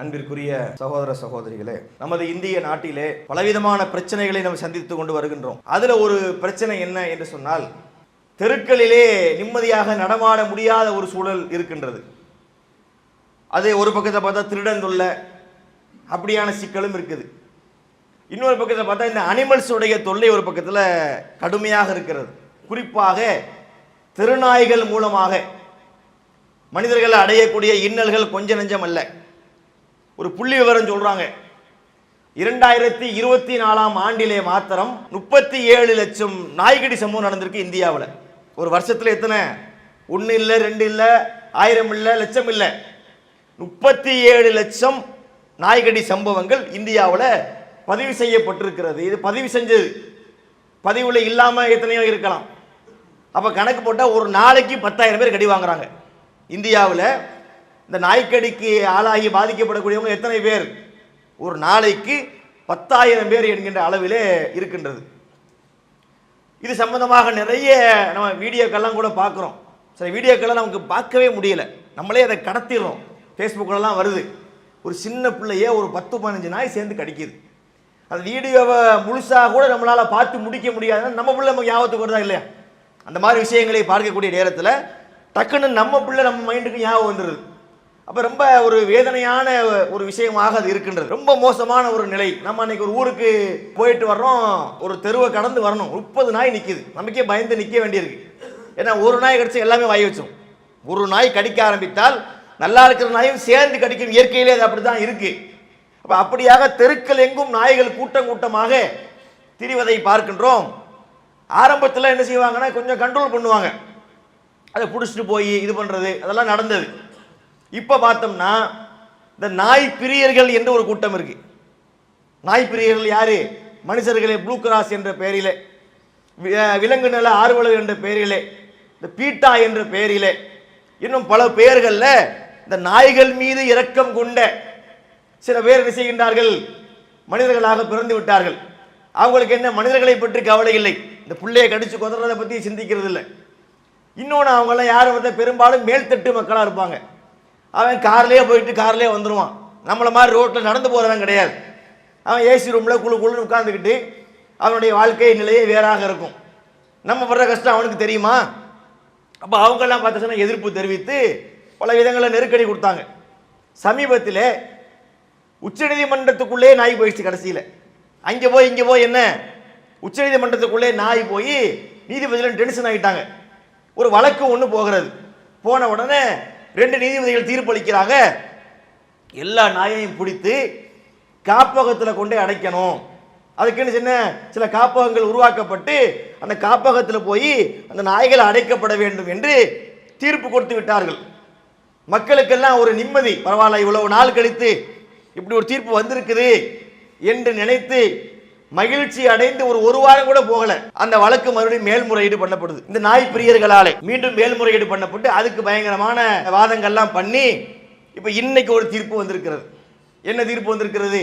அன்பிற்குரிய சகோதர சகோதரிகளே நமது இந்திய நாட்டிலே பலவிதமான பிரச்சனைகளை நாம் சந்தித்து கொண்டு வருகின்றோம். அதுல ஒரு பிரச்சனை என்ன என்று சொன்னால் தெருக்களிலே நிம்மதியாக நடமாட முடியாத ஒரு சூழல் இருக்கின்றது. அது ஒரு பக்கத்தை பார்த்தா திருடன் தொல்லை அப்படியான சிக்கலும் இருக்குது. இன்னொரு பக்கத்தை பார்த்தா இந்த அனிமல்ஸ் உடைய தொல்லை ஒரு பக்கத்தில் கடுமையாக இருக்கிறது. குறிப்பாக திருநாய்கள் மூலமாக மனிதர்கள் அடையக்கூடிய இன்னல்கள் கொஞ்ச நெஞ்சம் அல்ல. ஒரு புள்ளி விவரம் சொல்றாங்க. இரண்டாயிரத்தி இருபத்தி நாலாம் ஆண்டிலே மாத்திரம் முப்பத்தி ஏழு லட்சம் நாய்கடி சம்பவம் நடந்திருக்கு இந்தியாவில். ஒரு வருஷத்தில் எத்தனை? ஒன்று இல்லை ரெண்டு இல்லை ஆயிரம் இல்லை லட்சம் இல்லை. முப்பத்தி ஏழு லட்சம் நாய்கடி சம்பவங்கள் இந்தியாவில் பதிவு செய்யப்பட்டிருக்கிறது. இது பதிவு செஞ்சது. பதிவில் இல்லாமல் எத்தனையோ இருக்கலாம். அப்போ கணக்கு போட்டால் ஒரு நாளைக்கு பத்தாயிரம் பேர் கடி வாங்குறாங்க. இந்தியாவில் இந்த நாய்க்கடிக்கு ஆளாகி பாதிக்கப்படக்கூடியவங்க எத்தனை பேர்? ஒரு நாளைக்கு பத்தாயிரம் பேர் என்கின்ற அளவிலே இருக்கின்றது. இது சம்பந்தமாக நிறைய நம்ம வீடியோக்கள்லாம் கூட பார்க்குறோம். சில வீடியோக்கள்லாம் நமக்கு பார்க்கவே முடியல. நம்மளே அதை கடத்திடுறோம். ஃபேஸ்புக்கிலலாம் வருது. ஒரு சின்ன பிள்ளையே ஒரு பத்து பதினஞ்சு நாய் சேர்ந்து கடிக்குது. அந்த வீடியோவை முழுசாக கூட நம்மளால் பார்த்து முடிக்க முடியாதுன்னா நம்ம பிள்ளை நமக்கு ஞாபகத்துக்கு வருதா இல்லையா? அந்த மாதிரி விஷயங்களை பார்க்கக்கூடிய நேரத்தில் டக்குன்னு நம்ம பிள்ளை நம்ம மைண்டுக்கு ஞாபகம் வந்துடுது அப்போ ரொம்ப ஒரு வேதனையான ஒரு விஷயமாக அது இருக்கின்றது. ரொம்ப மோசமான ஒரு நிலை. நம்ம அன்னைக்கு ஒரு ஊருக்கு போயிட்டு வர்றோம். ஒரு தெருவை கடந்து வரணும். முப்பது நாய் நிற்கிது நமக்கே பயந்து நிற்க வேண்டியிருக்கு. ஏன்னா ஒரு நாய் கடிச்சு எல்லாமே வாய் வச்சோம் ஒரு நாய் கடிக்க ஆரம்பித்தால் நல்லா இருக்கிற நாயும் சேர்ந்து கடிக்கும் இயற்கையிலே அது அப்படி தான் இருக்கு. அப்போ அப்படியாக தெருக்கள் எங்கும் நாய்கள் கூட்டம் கூட்டமாக திரிவதை பார்க்கின்றோம். ஆரம்பத்தில் என்ன செய்வாங்கன்னா கொஞ்சம் கண்ட்ரோல் பண்ணுவாங்க. அதை பிடிச்சிட்டு போய் இது பண்ணுறது அதெல்லாம் நடந்தது. இப்போ பார்த்தோம்னா இந்த நாய் பிரியர்கள் என்ற ஒரு கூட்டம் இருக்கு. நாய் பிரியர்கள் யாரு? மனுஷர்களே ப்ளூ கிராஸ் என்ற பெயரிலே விலங்கு நல ஆர்வலர் என்ற பெயரிலே இந்த பீட்டா என்ற பெயரிலே இன்னும் பல பெயர்களில் இந்த நாய்கள் மீது இரக்கம் கொண்ட சில பேர் என்ன செய்கின்றார்கள்? மனிதர்களாக பிறந்து விட்டார்கள். அவங்களுக்கு என்ன மனிதர்களை பற்றி கவலை இல்லை. இந்த பிள்ளையை கடிச்சு கொதறதை பற்றி சிந்திக்கிறது இல்லை இன்னொன்று அவங்கெல்லாம் யாரும் வந்து பெரும்பாலும் மேல்தட்டு மக்களாக இருப்பாங்க. அவன் கார்லேயே போயிட்டு கார்லேயே வந்துடுவான் நம்மளை மாதிரி ரோட்டில் நடந்து போகிறவன் கிடையாது. அவன் ஏசி ரூமில் குழு குழுன்னு உட்காந்துக்கிட்டு அவனுடைய வாழ்க்கை நிலையே வேறாக இருக்கும். நம்ம படுற கஷ்டம் அவனுக்கு தெரியுமா? அப்போ அவங்கெல்லாம் பார்த்த எதிர்ப்பு தெரிவித்து பல விதங்களில் நெருக்கடி கொடுத்தாங்க. சமீபத்தில் உச்சநீதிமன்றத்துக்குள்ளே நாய் போயிடுச்சு கடைசியில். அங்கே போய் இங்கே போய் என்ன? உச்சநீதிமன்றத்துக்குள்ளே நாய் போய் நீதிபதியில் டென்ஷன் ஆகிட்டாங்க ஒரு வழக்கு ஒன்று போகிறது. போன உடனே ரெண்டு நீதிபதிகள் தீர்ப்பளிக்கிறாங்க. எல்லா நாயையும் பிடித்து காப்பகத்தில் கொண்டு அடைக்கணும். அதுக்குன்னு சின்ன சில காப்பகங்கள் உருவாக்கப்பட்டு அந்த காப்பகத்தில் போய் அந்த நாய்கள் அடைக்கப்பட வேண்டும் என்று தீர்ப்பு கொடுத்து விட்டார்கள். மக்களுக்கெல்லாம் ஒரு நிம்மதி. பரவாயில்ல இவ்வளவு நாள் கழித்து இப்படி ஒரு தீர்ப்பு வந்திருக்குது என்று நினைத்து மகிழ்ச்சி அடைந்து ஒரு ஒரு வாரம் கூட போகல. அந்த வழக்கு மறுபடியும் மேல்முறையீடு பண்ணப்படுது. இந்த நாய் பிரியர்களாலே மீண்டும் மேல்முறையீடு பண்ணப்பட்டு அதுக்கு பயங்கரமான வாதங்கள்லாம் பண்ணி இப்போ இன்னைக்கு ஒரு தீர்ப்பு வந்திருக்கிறது. என்ன தீர்ப்பு வந்திருக்கிறது?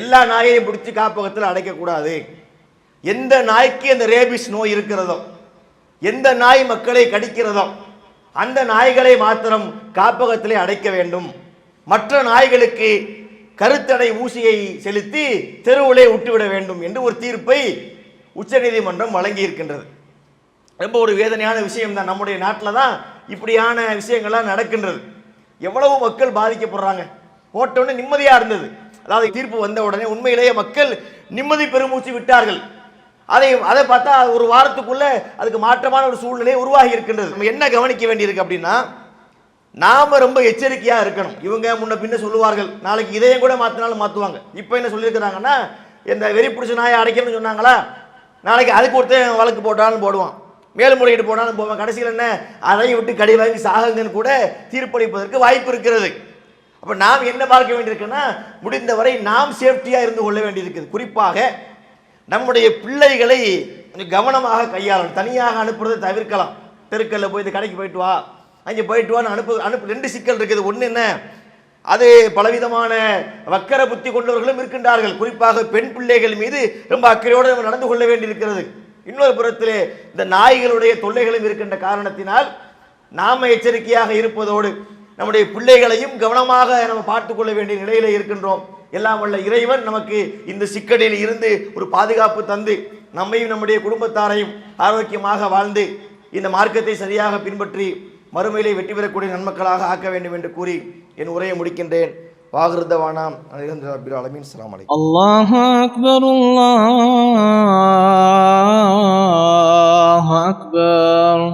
எல்லா நாயையும் பிடிச்சி காப்பகத்தில் அடைக்கக்கூடாது எந்த நாய்க்கு அந்த ரேபிஸ் நோய் இருக்கிறதோ எந்த நாய் மக்களை கடிக்கிறதோ அந்த நாய்களை மாத்திரம் காப்பகத்திலே அடைக்க வேண்டும். மற்ற நாய்களுக்கு கருத்தடை ஊசியை செலுத்தி தெருவிலே விட்டுவிட வேண்டும் என்று ஒரு தீர்ப்பை உச்சநீதிமன்றம் வழங்கி இருக்கின்றது ரொம்ப ஒரு வேதனையான விஷயம் தான் நம்முடைய நாட்டில் தான் இப்படியான விஷயங்கள்லாம் நடக்கின்றது. எவ்வளவு மக்கள் பாதிக்கப்படுறாங்க. போட்டோன்னே நிம்மதியாக இருந்தது. அதாவது தீர்ப்பு வந்த உடனே உண்மையிலேயே மக்கள் நிம்மதி பெருமூச்சு விட்டார்கள். அதை அதை பார்த்தா ஒரு வாரத்துக்குள்ளே அதுக்கு மாற்றமான ஒரு சூழ்நிலை உருவாகி இருக்கின்றது. நம்ம என்ன கவனிக்க வேண்டியிருக்கு அப்படின்னா நாம ரொம்ப எச்சரிக்கையா இருக்கணும். இவங்க முன்ன பின்ன சொல்லுவார்கள். நாளைக்கு இதையும் கூட மாத்தினாலும் மாத்துவாங்க. இப்போ என்ன சொல்லியிருக்கிறாங்கன்னா இந்த வெறி பிடிச்ச நாயை அடைக்கணும்னு சொன்னாங்களா? நாளைக்கு அதுக்கு ஒருத்தன் வழக்கு போட்டாலும் போடுவான். மேல்முறையீடு போனாலும் போவான். கடைசியில் என்ன? அதையும் விட்டு கடி வாங்கி சாகுங்கன்னு கூட தீர்ப்பளிப்பதற்கு வாய்ப்பு இருக்கிறது. அப்போ நாம் என்ன பார்க்க வேண்டியிருக்குன்னா முடிந்தவரை நாம் சேஃப்டியாக இருந்து கொள்ள வேண்டியிருக்குது. குறிப்பாக நம்முடைய பிள்ளைகளை கொஞ்சம் கவனமாக கையாளணும். தனியாக அனுப்புறதை தவிர்க்கலாம். தெருக்கல்ல போய் இந்த கடைக்கு போயிட்டு வா. அங்கே போயிட்டு வான்னு அனுப்பு அனுப்பு ரெண்டு சிக்கல் இருக்குது. ஒன்று என்ன? அது பலவிதமான வக்கர புத்தி கொண்டவர்களும் இருக்கின்றார்கள். குறிப்பாக பெண் பிள்ளைகள் மீது ரொம்ப அக்கறையோடு நம்ம நடந்து கொள்ள வேண்டியிருக்கிறது. இன்னொரு புறத்திலே இந்த நாய்களுடைய தொல்லைகளும் இருக்கின்ற காரணத்தினால் நாம எச்சரிக்கையாக இருப்பதோடு நம்முடைய பிள்ளைகளையும் கவனமாக நம்ம பார்த்துக்கொள்ள வேண்டிய நிலையில இருக்கின்றோம். எல்லாம் வல்ல இறைவன் நமக்கு இந்த சிக்கலில் இருந்து ஒரு பாதுகாப்பு தந்து நம்மையும் நம்முடைய குடும்பத்தாரையும் ஆரோக்கியமாக வாழ்ந்து இந்த மார்க்கத்தை சரியாக பின்பற்றி மறுமையிலே வெற்றி பெறக்கூடிய நன்மக்களாக ஆக்க வேண்டும் என்று கூறி என் உரையை முடிக்கின்றேன். வாகிருதவானாம் அலமதுல்லாபில் அலமின் சலாம் அலை அல்லாஹ் அக்பர் அல்லாஹ் அக்பர்